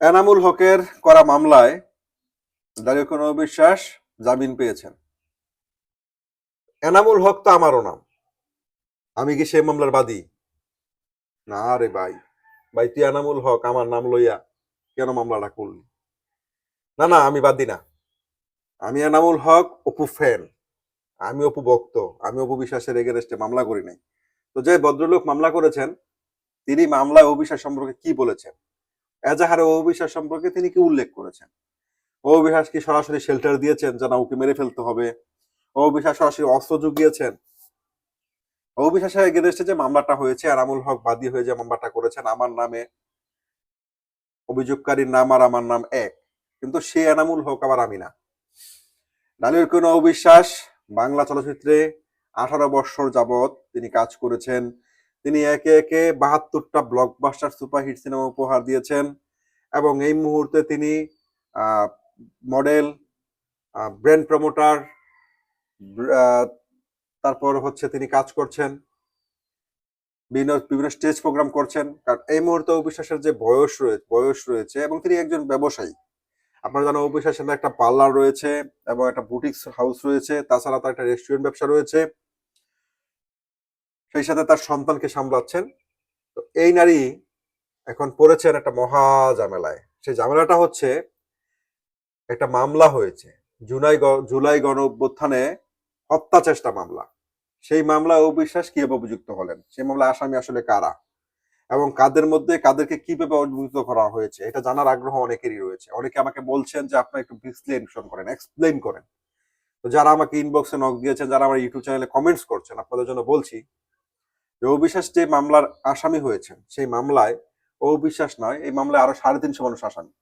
এনামুল হকের করা মামলায় দাঁড়িয়ে কোনো বিশ্বাস জামিন পেয়েছেন? এনামুল হক তো আমারও নাম। আমি কি সেই মামলার বাদী? না রে ভাই। ভাই, তুই এনামুল হক, আমার নাম লইয়া কেন মামলাটা করলি? না না, আমি বাদী না। আমি এনামুল হক, অপু ফ্যান। আমি অপু ভক্ত। আমি অপু বিশ্বাসের এগেরেস্টে মামলা করি নাই। তো যে ভদ্রলোক মামলা করেছেন, তিনি মামলায় অবিশ্বাস সম্পর্কে কি বলেছেন? এজাহারে অবিশ্বাস সম্পর্কে তিনি কি উল্লেখ করেছেন? অবিশ্বাস কি সরাসরি শেল্টার দিয়েছেন যে না, ওকে মেরে ফেলতে হবে? অবিশ্বাস সরাসরি অস্ত্র জুগিয়েছেন? অবিশ্বাসের এগেনস্টে যে মামলাটা হয়েছে আনামুল হক বাদী হয়ে যে মামলাটা করেছেন, আমার নামে অভিযোগকারীর নাম আর আমার নাম এক। কিন্তু সে এনামুল হক আবার আমি না। ডালির কোন অবিশ্বাস বাংলা চলচ্চিত্রে আঠারো বৎসর যাবৎ তিনি কাজ করেছেন তিনি একে একে বাহাত্তরটা ব্লকবাস্টার সুপারহিট সিনেমা উপহার দিয়েছেন এবং এই মুহূর্তে তিনি মডেল ব্র্যান্ড প্রমোটার তারপর হচ্ছে তিনি কাজ করছেন, বিভিন্ন বিভিন্ন স্টেজ প্রোগ্রাম করছেন। কারণ এই মুহূর্তে অবিশ্বাসের যে বয়স রয়েছে বয়স রয়েছে এবং তিনি একজন ব্যবসায়ী। আপনারা জানেন অবিশ্বাসের একটা পার্লার রয়েছে এবং একটা বুটিক্স হাউস রয়েছে। তাছাড়া তার একটা রেস্টুরেন্ট ব্যবসা রয়েছে। সেই সাথে তার সন্তানকে সামলাচ্ছেন। তো এই নারী এখন পড়েছেন একটা মহা ঝামেলায়। সেই ঝামেলাটা হচ্ছে, একটা মামলা হয়েছে। জুলাই জুলাই গণ অভ্যুত্থানে হত্যা চেষ্টা মামলা। সেই মামলা অবিশ্বাস কীভাবে অভিযুক্ত হলেন? সেই মামলা আসামি আসলে কারা? এবং কাদের মধ্যে কাদেরকে কীভাবে অভিযুক্ত করা হয়েছে? এটা জানার আগ্রহ অনেকেরই রয়েছে। অনেকে আমাকে বলছেন যে, আপনারা একটু বিশ্লেষণ করেন এক্সপ্লেন করেন। তো যারা আমাকে ইনবক্সে নক দিয়েছেন, যারা আমার ইউটিউব চ্যানেলে কমেন্টস করছেন, আপনাদের জন্য বলছি অবিশ্বাস যে মামলার আসামি হয়েছেন সেই মামলায় অবিশ্বাস নয়, এই মামলায় আরও সাড়ে তিনশো মানুষ আসামি।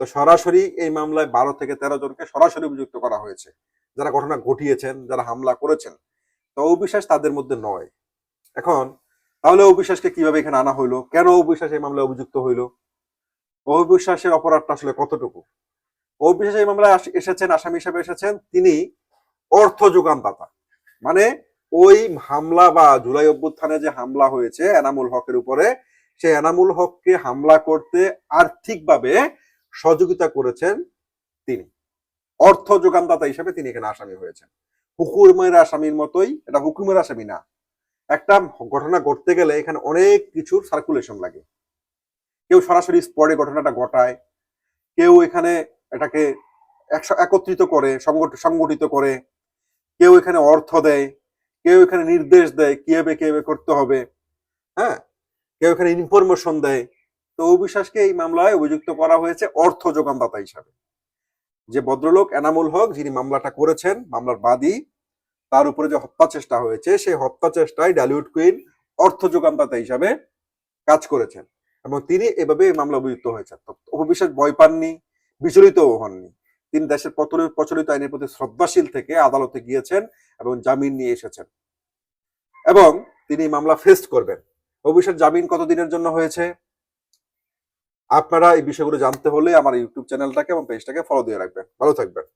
তো সরাসরি এই মামলায় বারো থেকে তেরো জনকে সরাসরি অভিযুক্ত করা হয়েছে। যারা ঘটনা ঘটিয়েছেন, যারা হামলা করেছেন, তো অবিশ্বাস তাদের মধ্যে নয়। এখন, তাহলে অবিশ্বাসকে কীভাবে এখানে আনা হইল? কেন অবিশ্বাস এই মামলায় অভিযুক্ত হইল? অবিশ্বাসের অপরাধটা আসলে কতটুকু? অবিশ্বাস এই মামলায় এসেছেন, আসামি হিসেবে এসেছেন তিনি অর্থ যোগানদাতা। মানে ওই হামলা বা জুলাই অভ্যুত্থানে যে হামলা হয়েছে এনামুল হকের উপরে, সেই এনামুল হককে হামলা করতে আর্থিকভাবে সহযোগিতা করেছেন তিনি। অর্থ যোগানদাতা হিসেবে তিনি এখানে আসামি হয়েছেন। হুকুমের আসামির মতোই, এটা হুকুমের আসামি না। একটা ঘটনা ঘটতে গেলে এখানে অনেক কিছুর সার্কুলেশন লাগে। কেউ সরাসরি স্পটে ঘটনাটা ঘটায়, কেউ এখানে এটাকে একত্রিত করে সংগঠ- সংগঠিত করে, কেউ এখানে অর্থ দেয়। কেউ এখানে নির্দেশ দেয় কীভাবে কীভাবে করতে হবে হ্যাঁ? কেউ এখানে ইনফরমেশন দেয়। তো অবিশ্বাসকে এই মামলায় অভিযুক্ত করা হয়েছে অর্থ যোগানদাতা হিসাবে। যে ভদ্রলোক, এনামুল হক, যিনি মামলাটা করেছেন, মামলার বাদী, তার উপরে যে হত্যা চেষ্টা হয়েছে, সেই হত্যা চেষ্টায় ডালিউড কুইন অর্থ যোগানদাতা হিসাবে কাজ করেছেন। এবং তিনি এভাবে মামলা অভিযুক্ত হয়েছেন। অপবিশ্বাস ভয় পাননি, বিচলিতও হননি। তিনি দেশের প্রচলিত আইনের প্রতি শ্রদ্ধাশীল থেকে আদালতে গিয়েছেন এবং জামিন নিয়ে এসেছেন। এবং তিনি মামলা ফেস্ট করবেন। অভিষেক, জামিন কতদিনের জন্য হয়েছে? আপনারা এই বিষয়গুলো জানতে হলে আমার ইউটিউব চ্যানেলটাকে এবং পেজটাকে ফলো দিয়ে রাখবেন। ভালো থাকবেন।